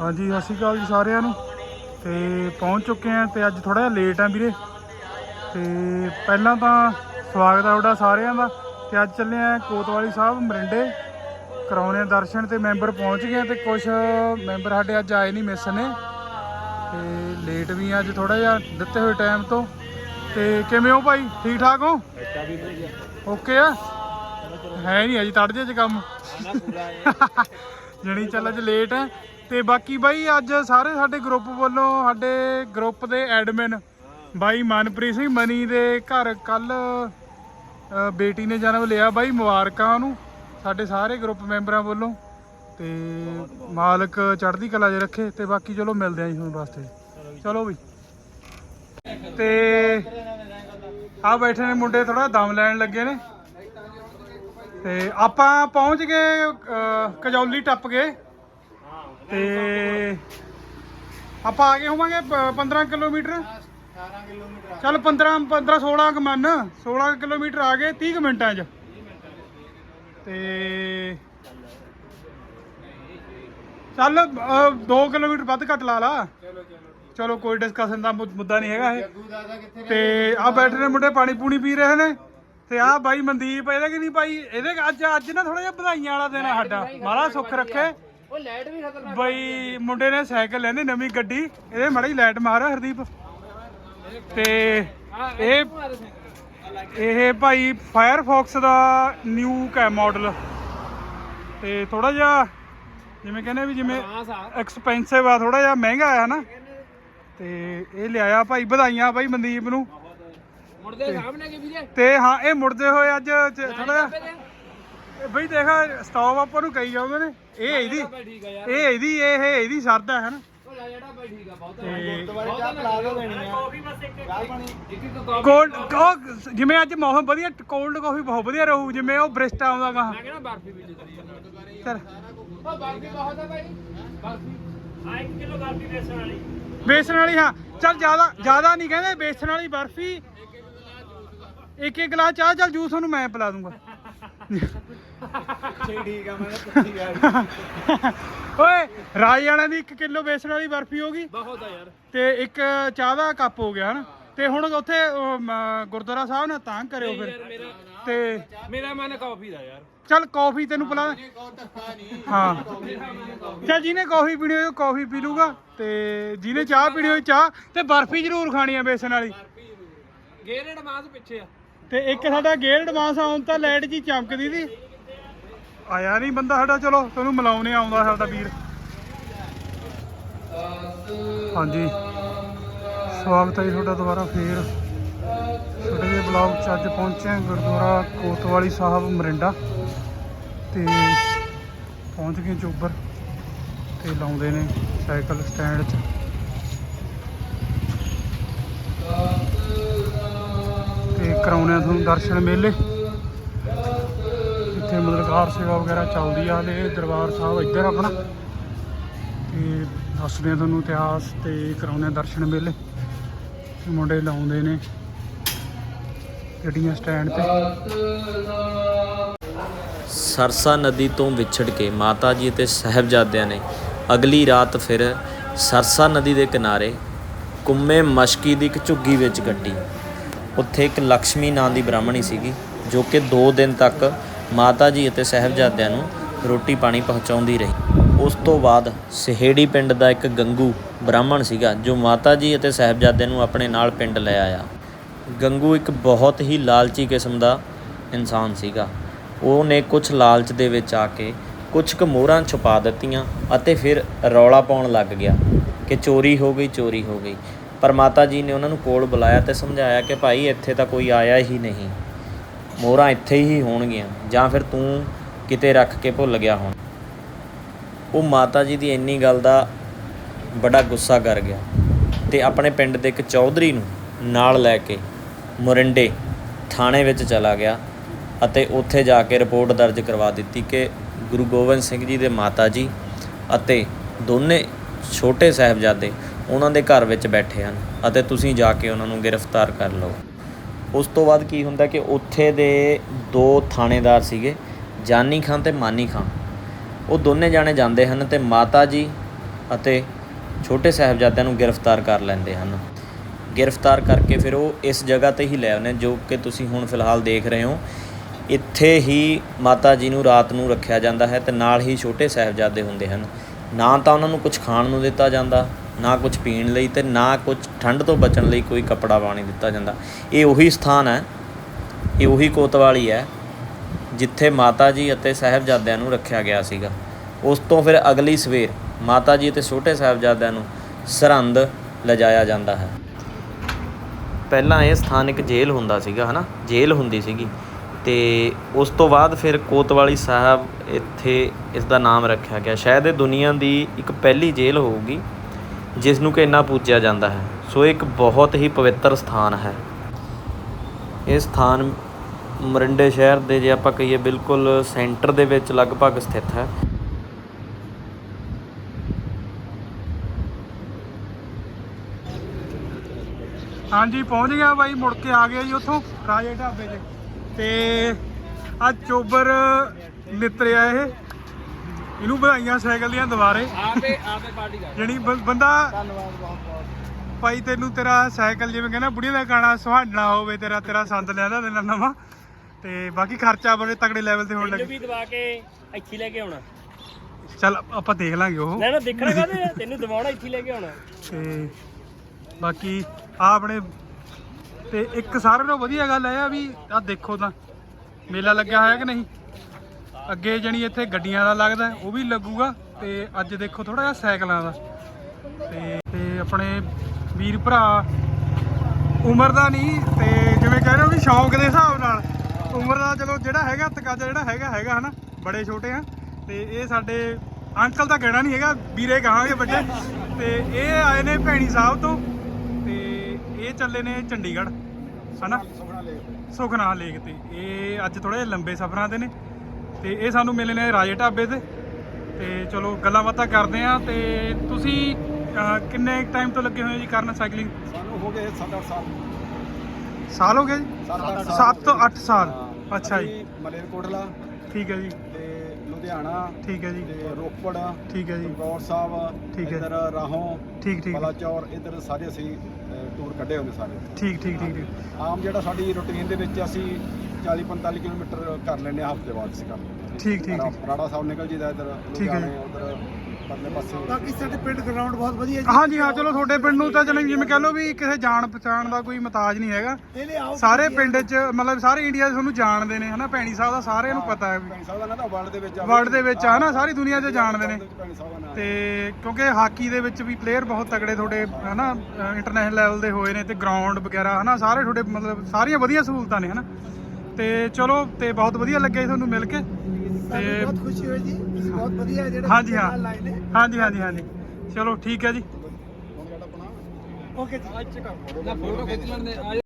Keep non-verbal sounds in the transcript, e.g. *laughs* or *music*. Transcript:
ਹਾਂਜੀ ਸਤਿ ਸ਼੍ਰੀ ਅਕਾਲ ਜੀ ਸਾਰਿਆਂ ਨੂੰ। ਤੇ ਪਹੁੰਚ ਚੁੱਕੇ ਆ ਤੇ ਅੱਜ ਥੋੜਾ ਜਿਹਾ ਲੇਟ ਆ ਵੀਰੇ। ਤੇ ਪਹਿਲਾਂ ਤਾਂ ਸਵਾਗਤ ਆ ਤੁਹਾਡਾ ਸਾਰਿਆਂ ਦਾ। ਤੇ ਅੱਜ ਚੱਲੇ ਆ ਕੋਤਵਾਲੀ ਸਾਹਿਬ ਮਰਿੰਡੇ। ਕਰਾਉਣੇ ਆ ਦਰਸ਼ਨ ਤੇ ਮੈਂਬਰ ਪਹੁੰਚ ਗਏ ਤੇ ਕੁਝ ਮੈਂਬਰ ਸਾਡੇ ਅੱਜ ਆਏ ਨਹੀਂ ਮਿਸ ਨੇ। ਤੇ ਲੇਟ ਵੀ ਆ ਅੱਜ ਥੋੜਾ ਜਿਹਾ ਦਿੱਤੇ ਹੋਏ ਟਾਈਮ ਤੋਂ। ਤੇ ਕਿਵੇਂ ਹੋ ਭਾਈ? ਠੀਕ ਠਾਕ ਹੋ? ਓਕੇ ਆ? ਹੈ ਨਹੀਂ ਅਜੀ ਤੜ ਜੇ ਚ ਕੰਮ। *laughs* ਜਣੀ ਚੱਲ ਅੱਜ ਲੇਟ ਹੈ। ਤੇ ਬਾਕੀ ਬਾਈ ਅੱਜ ਸਾਰੇ ਸਾਡੇ ਗਰੁੱਪ ਵੱਲੋਂ ਸਾਡੇ ਗਰੁੱਪ ਦੇ ਐਡਮਿਨ ਬਾਈ ਮਨਪ੍ਰੀਤ ਸਿੰਘ ਮਨੀ ਦੇ ਘਰ ਕੱਲ ਬੇਟੀ ਨੇ ਜਨਮ ਲਿਆ ਬਾਈ ਮੁਬਾਰਕਾਂ ਉਹਨੂੰ, ਸਾਡੇ ਸਾਰੇ ਗਰੁੱਪ ਮੈਂਬਰਾਂ ਵੱਲੋਂ ਤੇ ਮਾਲਕ ਚੜ੍ਹਦੀ ਕਲਾ 'ਚ ਰੱਖੇ ਤੇ ਬਾਕੀ ਚਲੋ ਮਿਲਦੇ ਆਂ ਜੀ ਹੁਣ ਵਾਸਤੇ। ਚਲੋ ਬਈ। ਤੇ ਆ ਬੈਠੇ ਨੇ ਮੁੰਡੇ ਥੋੜਾ ਦਮ ਲੈਣ ਲੱਗੇ ਨੇ। ਤੇ ਆਪਾਂ ਪਹੁੰਚ ਗਏ ਕਜੌਲੀ ਟੱਪ ਗਏ ਤੇ ਆਪਾਂ ਆ ਗਏ ਹੋਵਾਂਗੇ ਪ- 15 ਕਿਲੋਮੀਟਰ। 18 ਕਿਲੋਮੀਟਰ ਚੱਲ 15 15 16 ਕ ਮੰਨ 16 ਕੁ ਕਿਲੋਮੀਟਰ ਆ ਗਏ 30 ਕੁ ਮਿੰਟਾਂ 'ਚ। ਤੇ ਚੱਲ 2 ਕਿਲੋਮੀਟਰ ਵੱਧ ਘੱਟ ਲਾ ਲਾ। ਚਲੋ ਕੋਈ ਡਿਸਕਸ਼ਨ ਦਾ ਮੁ- ਮੁੱਦਾ ਨਹੀਂ ਹੈਗਾ ਇਹ। ਤੇ ਆ ਬੈਠੇ ਨੇ ਮੁੰਡੇ ਪਾਣੀ ਪੂਣੀ ਪੀ ਰਹੇ ਨੇ। ਤੇ ਆ ਬਾਈ ਮਨਦੀਪ ਇਹਦੇ ਕਿ ਨਹੀਂ ਭਾਈ ਇਹਦੇ ਅੱਜ ਅੱਜ ਨਾ ਥੋੜਾ ਜਿਹਾ ਵਧਾਈਆਂ ਵਾਲਾ ਦਿਨ ਆ ਸਾਡਾ। ਮਹਾਰਾਜ ਸੁੱਖ ਰੱਖੇ। ਉਹ ਲਾਈਟ ਵੀ ਖਤਰਨਾਕ ਬਈ ਮੁੰਡੇ ਨੇ ਸਾਈਕਲ ਲੈਣੀ ਨਵੀਂ ਗੱਡੀ। ਇਹਦੇ ਮਾੜੀ ਲਾਈਟ ਮਾਰ ਹਰਦੀਪ। ਤੇ ਇਹ ਇਹ ਭਾਈ ਫਾਇਰਫੌਕਸ ਦਾ ਨਿਊ ਕੈ ਮਾਡਲ ਤੇ ਥੋੜਾ ਜਿਹਾ ਜਿਵੇਂ ਕਹਿੰਦੇ ਵੀ ਜਿਵੇਂ ਐਕਸਪੈਂਸਿਵ ਆ ਥੋੜਾ ਜਿਹਾ ਮਹਿੰਗਾ ਆ ਹਨਾ? ਤੇ ਇਹ ਲਿਆਇਆ ਭਾਈ ਵਧਾਈਆਂ ਭਾਈ ਮਨਦੀਪ ਨੂੰ। ਮੁੜਦੇ ਸਾਹਮਣੇ ਕੀ ਵੀਰੇ। ਤੇ ਹਾਂ ਇਹ ਮੁੜਦੇ ਹੋਏ ਅੱਜ ਥੋੜਾ ਜਿਹਾ ਇਹ ਬਈ ਦੇਖ ਸਟਾਪ ਆਪਾਂ ਨੂੰ ਕਹੀ ਜਾਂਦੇ ਨੇ। ਇਹ ਇਹਦੀ ਠੀਕ ਆ ਯਾਰ। ਇਹ ਇਹਦੀ ਇਹ ਇਹਦੀ ਸਰਦਾ ਹੈ ਨਾ? ਉਹ ਲੈ ਜਿਹੜਾ ਭਾਈ ਠੀਕ ਆ ਬਹੁਤ ਤੇ ਬਹੁਤ ਪਲਾ ਦੋ ਦੇਣੀ ਆ। ਕਾਫੀ ਬਸ ਇੱਕ ਇੱਕ ਇੱਕ ਕਾਫੀ ਕੋਲਡ ਜਿਵੇਂ ਅੱਜ ਮੌਸਮ ਵਧੀਆ ਕੋਲਡ ਕਾਫੀ ਬਹੁਤ ਵਧੀਆ ਰਹੂ ਜਿਵੇਂ ਉਹ ਬ੍ਰਿਸਟ ਆਉਂਦਾ ਗਾ ਮੈਂ ਕਹਿੰਦਾ ਬਰਫੀ ਵੀ ਦੇ ਦੇ ਚਲ। ਉਹ ਬਰਫੀ ਬਹੁਤ ਆ ਭਾਈ ਬਰਫੀ। ਹਾਂ 1 ਕਿਲੋ ਬਰਫੀ ਵੇਚਣ ਵਾਲੀ। ਬੇਸਣ ਵਾਲੀ ਹਾਂ। ਚਲ ਜ਼ਿਆਦਾ ਜ਼ਿਆਦਾ ਨਹੀਂ ਕਹਿੰਦੇ ਬੇਸਣ ਵਾਲੀ ਬਰਫੀ। ਇੱਕ ਇੱਕ ਗਲਾਸ ਚਾਹ ਚਲ ਜੂਸ ਉਹਨੂੰ ਮੈਂ ਪਿਲਾ ਦੂੰਗਾ। ਠੀਕ ਆ ਮੈਂ ਪੁੱਛੀ ਆ ਓਏ ਰਾਜ ਵਾਲਿਆਂ ਦੀ 1 ਕਿਲੋ ਬੇਸਣ ਵਾਲੀ ਬਰਫੀ ਹੋ ਗਈ। ਬਹੁਤ ਆ ਯਾਰ। ਤੇ ਇੱਕ ਚਾਹ ਦਾ ਕੱਪ ਹੋ ਗਿਆ ਹਨਾ? ਤੇ ਹੁਣ ਉੱਥੇ ਉਹ, ਮ, ਗੁਰਦੁਆਰਾ ਸਾਹਿਬ ਨਾਲ ਤਾਂ ਕਰਿਓ ਯਾਰ ਫਿਰ। ਮੇਰਾ ਤੇ ਮੇਰਾ ਮਨ ਕਾਫੀ ਦਾ ਯਾਰ। ਚੱਲ ਕਾਫੀ ਤੈਨੂੰ ਪਿਲਾ ਹਾਂ। ਚੱਲ ਜਿਹਨੇ ਕਾਫੀ ਪੀਣੀ ਹੋਈ ਉਹ ਕਾਫੀ ਪੀ ਲੂਗਾ। ਤੇ ਜਿਹਨੇ ਚਾਹ ਪੀਣੀ ਹੋਈ ਚਾਹ। ਤੇ ਬਰਫੀ ਜ਼ਰੂਰ ਖਾਣੀ ਆ ਬੇਸਣ ਵਾਲੀ। ਗੇਰ ਐਡਵਾਂਸ ਪਿੱਛੇ ਆ। ਤੇ ਇੱਕ ਸਾਡਾ ਗੇਅਰ ਐਡਵਾਂਸ ਆਉਣ ਤਾਂ ਲਾਈਟ ਜੀ ਚਮਕਦੀ ਦੀ ਆਇਆ ਨਹੀਂ ਬੰਦਾ ਸਾਡਾ, ਚਲੋ ਤੁਹਾਨੂੰ ਮਿਲਾਉਣੇ ਆਉਂਦਾ ਸਾਡਾ ਵੀਰ। ਹਾਂਜੀ। ਸਵਾਗਤ ਹੈ ਜੀ ਤੁਹਾਡਾ ਦੁਬਾਰਾ ਫੇਰ। ਛੋਟੇ ਜਿਹੇ ਬਲੌਗ 'ਚ ਅੱਜ ਪਹੁੰਚੇ ਹਾਂ, ਗੁਰਦੁਆਰਾ ਕੋਤਵਾਲੀ ਸਾਹਿਬ ਮਰਿੰਡਾ। ਤੇ ਪਹੁੰਚ ਗਏ ਚੋਬਰ ਤੇ ਲਾਉਂਦੇ ਨੇ ਸਾਈਕਲ ਸਟੈਂਡ 'ਚ। ਤੇ ਕਰਾਉਣੇ ਤੁਹਾਨੂੰ ਦਰਸ਼ਨ ਮੇਲੇ। ਇੱਥੇ ਮਤਲਬ ਕਾਰ ਸੇਵਾ ਵਗੈਰਾ ਚੱਲਦੀ ਆ ਹਲੇ ਦਰਬਾਰ ਸਾਹਿਬ ਇੱਧਰ ਆਪਣਾ। ਤੇ ਦੱਸਦੇ ਆ ਤੁਹਾਨੂੰ ਇਤਿਹਾਸ ਤੇ ਕਰਾਉਣੇ ਆ ਦਰਸ਼ਨ ਮੇਲੇ। ਮੁੰਡੇ ਲਾਉਂਦੇ ਨੇ ਗੱਡੀਆਂ ਸਟੈਂਡ ਤੇ। ਸਰਸਾ ਨਦੀ ਤੋਂ ਵਿਛੜ ਕੇ ਮਾਤਾ ਜੀ ਅਤੇ ਸਹਿਬਜ਼ਾਦਿਆਂ ਨੇ ਅਗਲੀ ਰਾਤ ਫਿਰ ਸਰਸਾ ਨਦੀ ਦੇ ਕਿਨਾਰੇ ਕੁੰਮੇ ਮਸ਼ਕੀ ਦੀ ਇੱਕ ਝੁੱਗੀ ਵਿੱਚ ਕੱਟੀ ਉੱਥੇ ਇੱਕ ਲక్ష్ਮੀ ਨਾਂ ਦੀ ਬ੍ਰਾਹਮਣੀ ਸੀਗੀ, ਜੋ ਕਿ 2 ਦਿਨ ਤੱਕ ਮਾਤਾ ਜੀ ਅਤੇ ਸਹਿਬਜ਼ਾਦਿਆਂ ਨੂੰ ਰੋਟੀ ਪਾਣੀ ਪਹੁੰਚਾਉਂਦੀ ਰਹੀ। ਉਸ ਤੋਂ ਬਾਅਦ ਸਹੇੜੀ ਪਿੰਡ ਦਾ ਇੱਕ ਗੰਗੂ ਬ੍ਰਾਹਮਣ ਸੀਗਾ, ਜੋ ਮਾਤਾ ਜੀ ਅਤੇ ਸਹਿਬਜ਼ਾਦਿਆਂ ਨੂੰ ਆਪਣੇ ਨਾਲ ਪਿੰਡ ਲੈ ਆਇਆ। ਗੰਗੂ ਇੱਕ ਬਹੁਤ ਹੀ ਲਾਲਚੀ ਕਿਸਮ ਦਾ ਇਨਸਾਨ ਸੀਗਾ। ਉਹਨੇ ਕੁਝ ਲਾਲਚ ਦੇ ਵਿੱਚ ਆ ਕੇ ਕੁਝ ਕੁ ਮੋਹਰਾਂ ਛੁਪਾ ਦਿੱਤੀਆਂ ਅਤੇ ਫਿਰ ਰੌਲਾ ਪਾਉਣ ਲੱਗ ਗਿਆ ਕਿ ਚੋਰੀ ਹੋ ਗਈ, ਚੋਰੀ ਹੋ ਗਈ। ਪਰ ਮਾਤਾ ਜੀ ਨੇ ਉਹਨਾਂ ਨੂੰ ਕੋਲ ਬੁਲਾਇਆ ਤੇ ਸਮਝਾਇਆ ਕਿ ਭਾਈ ਇੱਥੇ ਤਾਂ ਕੋਈ ਆਇਆ ਹੀ ਨਹੀਂ। ਮੋਹਰਾਂ ਇੱਥੇ ਹੀ ਹੋਣਗੀਆਂ, ਜਾਂ ਫਿਰ ਤੂੰ ਕਿਤੇ ਰੱਖ ਕੇ ਭੁੱਲ ਗਿਆ ਹੋਣ। ਉਹ ਮਾਤਾ ਜੀ ਦੀ ਇੰਨੀ ਗੱਲ ਦਾ ਬੜਾ ਗੁੱਸਾ ਕਰ ਗਿਆ ਤੇ ਆਪਣੇ ਪਿੰਡ ਦੇ ਇੱਕ ਚੌਧਰੀ ਨੂੰ ਨਾਲ ਲੈ ਕੇ ਮੁਰਿੰਡੇ ਥਾਣੇ ਵਿੱਚ ਚਲਾ ਗਿਆ ਅਤੇ ਉੱਥੇ ਜਾ ਕੇ ਰਿਪੋਰਟ ਦਰਜ ਕਰਵਾ ਦਿੱਤੀ ਕਿ ਗੁਰੂ ਗੋਬਿੰਦ ਸਿੰਘ ਜੀ ਦੇ ਮਾਤਾ ਜੀ ਅਤੇ ਦੋਨੇ ਛੋਟੇ ਸਾਹਿਬਜ਼ਾਦੇ ਉਹਨਾਂ ਦੇ ਘਰ ਵਿੱਚ ਬੈਠੇ ਹਨ ਅਤੇ ਤੁਸੀਂ ਜਾ ਕੇ ਉਹਨਾਂ ਨੂੰ ਗ੍ਰਿਫਤਾਰ ਕਰ ਲਓ। ਉਸ ਤੋਂ ਬਾਅਦ ਕੀ ਹੁੰਦਾ ਕਿ ਉੱਥੇ ਦੇ ਦੋ ਥਾਣੇਦਾਰ ਸੀਗੇ, ਜਾਨੀ ਖਾਨ ਤੇ ਮਾਨੀ ਖਾਨ ਉਹ ਦੋਨੇ ਜਾਣੇ ਜਾਂਦੇ ਹਨ ਤੇ ਮਾਤਾ ਜੀ ਅਤੇ ਛੋਟੇ ਸਾਹਿਬਜ਼ਾਦਿਆਂ ਨੂੰ ਗ੍ਰਿਫਤਾਰ ਕਰ ਲੈਂਦੇ ਹਨ। ਗ੍ਰਿਫਤਾਰ ਕਰਕੇ ਫਿਰ ਉਹ ਇਸ ਜਗ੍ਹਾ ਤੇ ਹੀ ਲੈ ਆਉਂਦੇ ਜੋ ਕਿ ਤੁਸੀਂ ਹੁਣ ਫਿਲਹਾਲ ਦੇਖ ਰਹੇ ਹੋ। ਇੱਥੇ ਹੀ ਮਾਤਾ ਜੀ ਨੂੰ ਰਾਤ ਨੂੰ ਰੱਖਿਆ ਜਾਂਦਾ ਹੈ ਤੇ ਨਾਲ ਹੀ ਛੋਟੇ ਸਾਹਿਬਜ਼ਾਦੇ ਹੁੰਦੇ ਹਨ। ਨਾ ਤਾਂ ਉਹਨਾਂ ਨੂੰ ਕੁਝ ਖਾਣ ਨੂੰ ਦਿੱਤਾ ਜਾਂਦਾ, ਨਾ ਕੁਝ ਪੀਣ ਲਈ ਤੇ ਨਾ ਕੁਝ ਠੰਡ ਤੋਂ ਬਚਣ ਲਈ ਕੋਈ ਕੱਪੜਾ ਪਾਣੀ ਦਿੱਤਾ ਜਾਂਦਾ। ਇਹ ਉਹੀ ਸਥਾਨ ਹੈ, ਇਹ ਉਹੀ ਕੋਤਵਾਲੀ ਹੈ, ਜਿੱਥੇ ਮਾਤਾ ਜੀ ਅਤੇ ਸਾਹਿਬਜ਼ਾਦਿਆਂ ਨੂੰ ਰੱਖਿਆ ਗਿਆ ਸੀਗਾ। ਉਸ ਤੋਂ ਫਿਰ ਅਗਲੀ ਸਵੇਰ ਮਾਤਾ ਜੀ ਅਤੇ ਛੋਟੇ ਸਾਹਿਬਜ਼ਾਦਿਆਂ ਨੂੰ ਸਰਹੰਦ ਲਿਜਾਇਆ ਜਾਂਦਾ ਹੈ। ਪਹਿਲਾਂ ਇਹ ਸਥਾਨ ਇੱਕ ਜੇਲ੍ਹ ਹੁੰਦਾ ਸੀਗਾ, ਹਨਾ? ਜੇਲ੍ਹ ਹੁੰਦੀ ਸੀਗੀ। ਤੇ ਉਸ ਤੋਂ ਬਾਅਦ ਫਿਰ ਕੋਤਵਾਲੀ ਸਾਹਿਬ ਇੱਥੇ ਇਸ ਦਾ ਨਾਮ ਰੱਖਿਆ ਗਿਆ। ਸ਼ਾਇਦ ਇਹ ਦੁਨੀਆ ਦੀ ਇੱਕ ਪਹਿਲੀ ਜੇਲ੍ਹ ਹੋਊਗੀ। ਜਿਸ ਨੂੰ ਕਿ ਇੰਨਾ ਪੂਜਿਆ ਜਾਂਦਾ ਹੈ। ਸੋ ਇਹ ਇੱਕ ਬਹੁਤ ਹੀ ਪਵਿੱਤਰ ਸਥਾਨ ਹੈ। ਇਹ ਸਥਾਨ ਮਰਿੰਡੇ ਸ਼ਹਿਰ ਦੇ ਜੇ ਆਪਾਂ ਕਹੀਏ ਬਿਲਕੁਲ ਸੈਂਟਰ ਦੇ ਵਿੱਚ ਲਗਭਗ ਸਥਿਤ ਹੈ। ਹਾਂਜੀ, ਪਹੁੰਚ ਗਿਆ ਬਾਈ, ਮੁੜ ਕੇ ਆ ਗਿਆ ਜੀ ਉੱਥੋਂ, ਰਾਜੇ ਢਾਬੇ 'ਚ ਤੇ ਅੱਜ ਚੋਬਰ ਨਿਤਰਿਆ ਇਹ। ਇਹਨੂੰ ਵਧਾਈਆਂ ਸਾਈਕਲ ਦੀਆਂ ਦੁਬਾਰੇ। ਆਪੇ ਆਪੇ ਪਾਰਟੀ ਕਰ। ਜਣੀ ਬੰਦਾ ਧੰਨਵਾਦ ਬਹੁਤ ਬਹੁਤ। ਭਾਈ ਤੈਨੂੰ ਤੇਰਾ ਸਾਈਕਲ ਜਿਵੇਂ ਕਹਿੰਦਾ ਬੁੜੀਆਂ ਦਾ ਗਾਣਾ ਸੁਹਾਣਾ ਹੋਵੇ ਤੇਰਾ ਤੇਰਾ ਸੰਦ ਲਿਆਦਾ ਦੇਣਾ ਨਵਾਂ। ਤੇ ਬਾਕੀ ਖਰਚਾ ਬੜੇ ਤਗੜੇ ਲੈਵਲ ਤੇ ਹੋਣ ਲੱਗੇ ਵੀ ਦਵਾ ਕੇ ਇੱਥੇ ਲੈ ਕੇ ਆਉਣਾ। ਚੱਲ ਆਪਾਂ ਦੇਖ ਲਾਂਗੇ ਉਹ। ਨਾ ਨਾ ਦੇਖਣਾ ਕਾਹਦੇ ਤੈਨੂੰ ਦਵਾਉਣਾ ਇੱਥੇ ਲੈ ਕੇ ਆਉਣਾ। ਤੇ ਬਾਕੀ ਆ ਆਪਣੇ ਤੇ ਇੱਕ ਸਾਰਿਆਂ ਨਾਲੋਂ ਵਧੀਆ ਗੱਲ ਇਹ ਆ ਵੀ ਆ ਦੇਖੋ ਤਾਂ ਮੇਲਾ ਲੱਗਿਆ ਹੋਇਆ ਕਿ ਨਹੀਂ? ਅੱਗੇ ਜਣੀ ਇੱਥੇ ਗੱਡੀਆਂ ਦਾ ਲੱਗਦਾ, ਉਹ ਵੀ ਲੱਗੂਗਾ, ਤੇ ਅੱਜ ਦੇਖੋ ਥੋੜਾ ਜਿਹਾ ਸਾਈਕਲਾਂ ਦਾ। ਤੇ ਤੇ ਆਪਣੇ ਵੀਰ ਭਰਾ ਉਮਰ ਦਾ ਨਹੀਂ, ਤੇ ਜਿਵੇਂ ਕਹਿ ਰਹੇ ਹੋ ਵੀ ਸ਼ੌਂਕ ਦੇ ਹਿਸਾਬ ਨਾਲ। ਉਮਰ ਦਾ ਚਲੋ ਜਿਹੜਾ ਹੈਗਾ ਤਕਾਜਾ ਜਿਹੜਾ ਹੈਗਾ ਹੈਗਾ ਹਨਾ, ਬੜੇ ਛੋਟੇ ਆ। ਤੇ ਇਹ ਸਾਡੇ ਅੰਕਲ ਤਾਂ ਕਹਿਣਾ ਨਹੀਂ ਹੈਗਾ, ਵੀਰੇ ਕਹਾਂਗੇ ਵੱਡੇ ਤੇ ਇਹ ਆਏ ਨੇ ਭੈਣੀ ਸਾਹਿਬ ਤੋਂ, ਤੇ ਇਹ ਚੱਲੇ ਨੇ ਚੰਡੀਗੜ੍ਹ, ਹਨਾ? ਸੁਖਨਾ ਲੇਕ ਤੇ। ਇਹ ਅੱਜ ਥੋੜੇ ਲੰਬੇ ਸਫ਼ਰਾਂ ਤੇ ਨੇ। ਤੇ ਇਹ ਸਾਨੂੰ ਮਿਲੇ ਨੇ ਰਾਜੇ ਢਾਬੇ ਤੇ। ਤੇ ਚਲੋ ਗੱਲਾਂ ਬਾਤਾਂ ਕਰਦੇ ਆ ਤੇ ਤੁਸੀਂ ਕਿੰਨੇ ਟਾਈਮ ਤੋਂ ਲੱਗੇ ਹੋਏ ਹੋ ਜੀ ਕਰਨ ਸਾਈਕਲਿੰਗ ਸਾਨੂੰ ਹੋ ਗਏ 7-8 ਸਾਲ। ਸਾਲ ਹੋ ਗਏ ਜੀ? 7-8 7 ਤੋਂ 8 ਸਾਲ। ਅੱਛਾ ਜੀ। ਮਲੇਰਕੋਟਲਾ। ਠੀਕ ਹੈ ਜੀ। ਤੇ ਲੁਧਿਆਣਾ। ਠੀਕ ਹੈ ਜੀ। ਤੇ ਰੋਪੜ। ਠੀਕ ਹੈ ਜੀ। ਗੌਰ ਸਾਹਿਬ। ਠੀਕ ਹੈ। ਇੱਧਰ ਰਾਹੋਂ। ਠੀਕ ਠੀਕ। ਬਲਾਚੌਰ। ਇੱਧਰ ਸਾਰੇ ਅਸੀਂ ਟੂਰ ਕੱਢੇ ਨੇ ਸਾਰੇ। ਠੀਕ ਠੀਕ ਠੀਕ ਆਮ ਜਿਹੜਾ ਸਾਡੀ ਰੁਟੀਨ ਦੇ ਵਿੱਚ ਅਸੀਂ 40-45 ਕਿਲੋਮੀਟਰ ਕਰ ਲੈਂਦੇ ਹਫ਼ਤੇ ਬਾਅਦ ਕਰ ਲੈਂਦੇ। ਠੀਕ ਠੀਕ ਠੀਕ। ਰਾੜਾ ਸਾਹਿਬ ਨਿਕਲ ਜੀਦਾ ਇੱਧਰ ਠੀਕ ਹੈ ਜੀ। ਉੱਧਰ ਪਰਲੇ ਪਾਸੇ। ਬਾਕੀ ਸਾਡੇ ਪਿੰਡ ਗਰਾਊਂਡ ਬਹੁਤ ਵਧੀਆ ਜੀ। ਹਾਂਜੀ ਹਾਂ ਚਲੋ ਤੁਹਾਡੇ ਪਿੰਡ ਨੂੰ ਤਾਂ ਜਨ ਜਿਵੇਂ ਕਹ ਲਓ ਵੀ ਕਿਸੇ ਜਾਣ ਪਛਾਣ ਦਾ ਕੋਈ ਮਤਾਜ ਨਹੀਂ ਹੈਗਾ। ਇਹਨੇ ਆਓ ਸਾਰੇ ਪਿੰਡ 'ਚ ਮਤਲਬ ਸਾਰੇ ਇੰਡੀਆ 'ਚ ਤੁਹਾਨੂੰ ਜਾਣਦੇ ਨੇ ਹਨਾ? ਭੈਣੀ ਸਾਹਿਬ ਦਾ ਸਾਰਿਆਂ ਨੂੰ ਪਤਾ ਹੈ ਵੀ। ਭੈਣੀ ਸਾਹਿਬ ਦਾ ਨਾਂ ਤਾਂ ਵਰਲਡ ਦੇ ਵਿੱਚ ਆ। ਵਰਲਡ ਦੇ ਵਿੱਚ ਆ ਨਾ ਸਾਰੀ ਦੁਨੀਆ 'ਚ ਜਾਣਦੇ ਨੇ। ਭੈਣੀ ਸਾਹਿਬ ਦਾ ਨਾਂ ਤੇ ਕਿਉਂਕਿ ਹਾਕੀ ਦੇ ਵਿੱਚ ਵੀ ਪਲੇਅਰ ਬਹੁਤ ਤਗੜੇ ਤੁਹਾਡੇ ਹਨਾ? ਇੰਟਰਨੈਸ਼ਨਲ ਲੈਵਲ ਦੇ ਹੋਏ ਨੇ ਤੇ ਗਰਾਊਂਡ ਵਗੈਰਾ ਹਨਾ? ਸਾਰੇ ਤੁਹਾਡੇ ਮਤਲਬ ਸਾਰੀਆਂ ਵਧੀਆ ਸਹੂਲਤਾਂ ਨੇ ਹਨਾ? ਤੇ ਚਲੋ ਤੇ ਬਹੁਤ ਵਧੀਆ ਲੱਗਿਆ ਜੀ ਤੁਹਾਨੂੰ ਮਿਲ ਕੇ। ਤੇ ਬਹੁਤ ਖੁਸ਼ੀ ਹੋਈ ਜੀ। ਬਹੁਤ ਵਧੀਆ ਜਿਹੜੇ ਹਾਂਜੀ ਹਾਂ। ਹਾਂਜੀ ਹਾਂਜੀ ਹਾਂਜੀ। ਚਲੋ ਠੀਕ ਹੈ ਜੀ। ਓਕੇ ਜੀ। ਨਾ ਫੋਟੋ ਖਿੱਚ ਲੈਣ ਦੇ